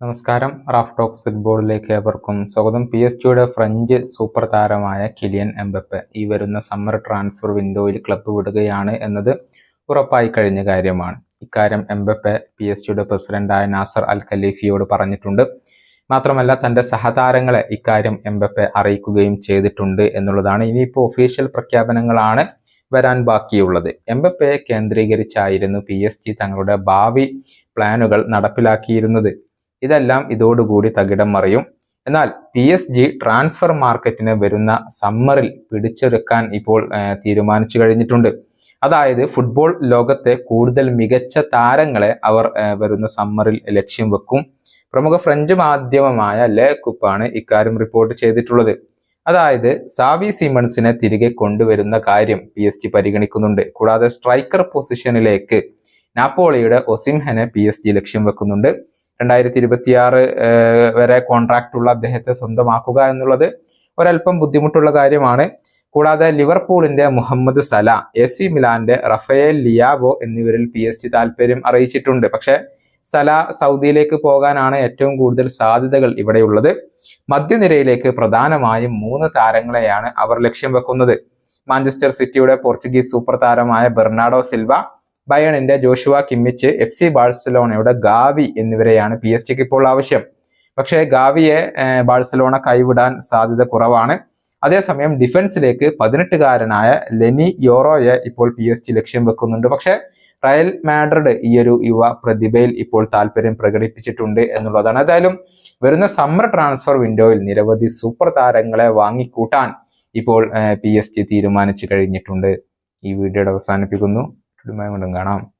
നമസ്കാരം. Raf talks ഫുട്ബോളിലേക്ക് ഏവർക്കും സ്വാഗതം. പി എസ് ജിയുടെ ഫ്രഞ്ച് സൂപ്പർ താരമായ കിലിയൻ എംബപ്പെ ഈ വരുന്ന സമ്മർ ട്രാൻസ്ഫർ വിൻഡോയിൽ ക്ലബ്ബ് വിടുകയാണ് എന്നത് ഉറപ്പായി കഴിഞ്ഞ കാര്യമാണ്. ഇക്കാര്യം എംബപ്പെ പി എസ് ജിയുടെ പ്രസിഡന്റായ നാസർ അൽ ഖലീഫിയോട് പറഞ്ഞിട്ടുണ്ട്. മാത്രമല്ല തന്റെ സഹതാരങ്ങളെ ഇക്കാര്യം എംബപ്പെ അറിയിക്കുകയും ചെയ്തിട്ടുണ്ട് എന്നുള്ളതാണ് ഇനിയിപ്പോൾ ഒഫീഷ്യൽ പ്രഖ്യാപനങ്ങളാണ് വരാൻ ബാക്കിയുള്ളത്. എംബപ്പയെ കേന്ദ്രീകരിച്ചായിരുന്നു പി എസ് ജി തങ്ങളുടെ ഭാവി പ്ലാനുകൾ നടപ്പിലാക്കിയിരുന്നത്. ഇതെല്ലാം ഇതോടുകൂടി തകിടം മറിയും. എന്നാൽ പി എസ് ജി ട്രാൻസ്ഫർ മാർക്കറ്റിന് വരുന്ന സമ്മറിൽ പിടിച്ചെടുക്കാൻ ഇപ്പോൾ തീരുമാനിച്ചു കഴിഞ്ഞിട്ടുണ്ട്. അതായത് ഫുട്ബോൾ ലോകത്തെ കൂടുതൽ മികച്ച താരങ്ങളെ അവർ വരുന്ന സമ്മറിൽ ലക്ഷ്യം വെക്കും. പ്രമുഖ ഫ്രഞ്ച് മാധ്യമമായ ലേ കുപ്പാണ് ഇക്കാര്യം റിപ്പോർട്ട് ചെയ്തിട്ടുള്ളത്. അതായത് സാവി സിമൺസിനെ തിരികെ കൊണ്ടുവരുന്ന കാര്യം പി എസ് ജി പരിഗണിക്കുന്നുണ്ട്. കൂടാതെ സ്ട്രൈക്കർ പൊസിഷനിലേക്ക് നാപ്പോളിയുടെ ഒസിംഹനെ പി എസ് ജി ലക്ഷ്യം വെക്കുന്നുണ്ട്. രണ്ടായിരത്തി ഇരുപത്തിയാറ് വരെ കോൺട്രാക്ട് ഉള്ള അദ്ദേഹത്തെ സ്വന്തമാക്കുക എന്നുള്ളത് ഒരല്പം ബുദ്ധിമുട്ടുള്ള കാര്യമാണ്. കൂടാതെ ലിവർപൂളിന്റെ മുഹമ്മദ് സല എ സി മിലാന്റെ റഫേൽ ലിയാവോ എന്നിവരിൽ പി എസ് ജി താല്പര്യം അറിയിച്ചിട്ടുണ്ട്. പക്ഷെ സല സൗദിയിലേക്ക് പോകാനാണ് ഏറ്റവും കൂടുതൽ സാധ്യതകൾ ഇവിടെയുള്ളത്. മധ്യനിരയിലേക്ക് പ്രധാനമായും മൂന്ന് താരങ്ങളെയാണ് അവർ ലക്ഷ്യം വെക്കുന്നത്. മാഞ്ചസ്റ്റർ സിറ്റിയുടെ പോർച്ചുഗീസ് സൂപ്പർ താരമായ ബെർണാഡോ സിൽവ ബയണിന്റെ ജോഷുവ കിമ്മിച്ച് എഫ് സി ബാഴ്സലോണയുടെ ഗാവി എന്നിവരെയാണ് പി എസ് ടിക്ക് ഇപ്പോൾ ആവശ്യം. പക്ഷേ ഗാവിയെ ബാഴ്സലോണ കൈവിടാൻ സാധ്യത കുറവാണ്. അതേസമയം ഡിഫൻസിലേക്ക് പതിനെട്ടുകാരനായ ലെനി യോറോയെ ഇപ്പോൾ പി എസ് ടി ലക്ഷ്യം വെക്കുന്നുണ്ട്. പക്ഷേ റയൽ മാഡ്രിഡ് ഈ ഒരു യുവ പ്രതിഭയിൽ ഇപ്പോൾ താല്പര്യം പ്രകടിപ്പിച്ചിട്ടുണ്ട് എന്നുള്ളതാണ്. ഏതായാലും വരുന്ന സമ്മർ ട്രാൻസ്ഫർ വിൻഡോയിൽ നിരവധി സൂപ്പർ താരങ്ങളെ വാങ്ങിക്കൂട്ടാൻ ഇപ്പോൾ പി എസ് ടി തീരുമാനിച്ചു കഴിഞ്ഞിട്ടുണ്ട്. ഈ വീഡിയോയുടെ അവസാനിപ്പിക്കുന്നു. കൊണ്ടും കാണാം.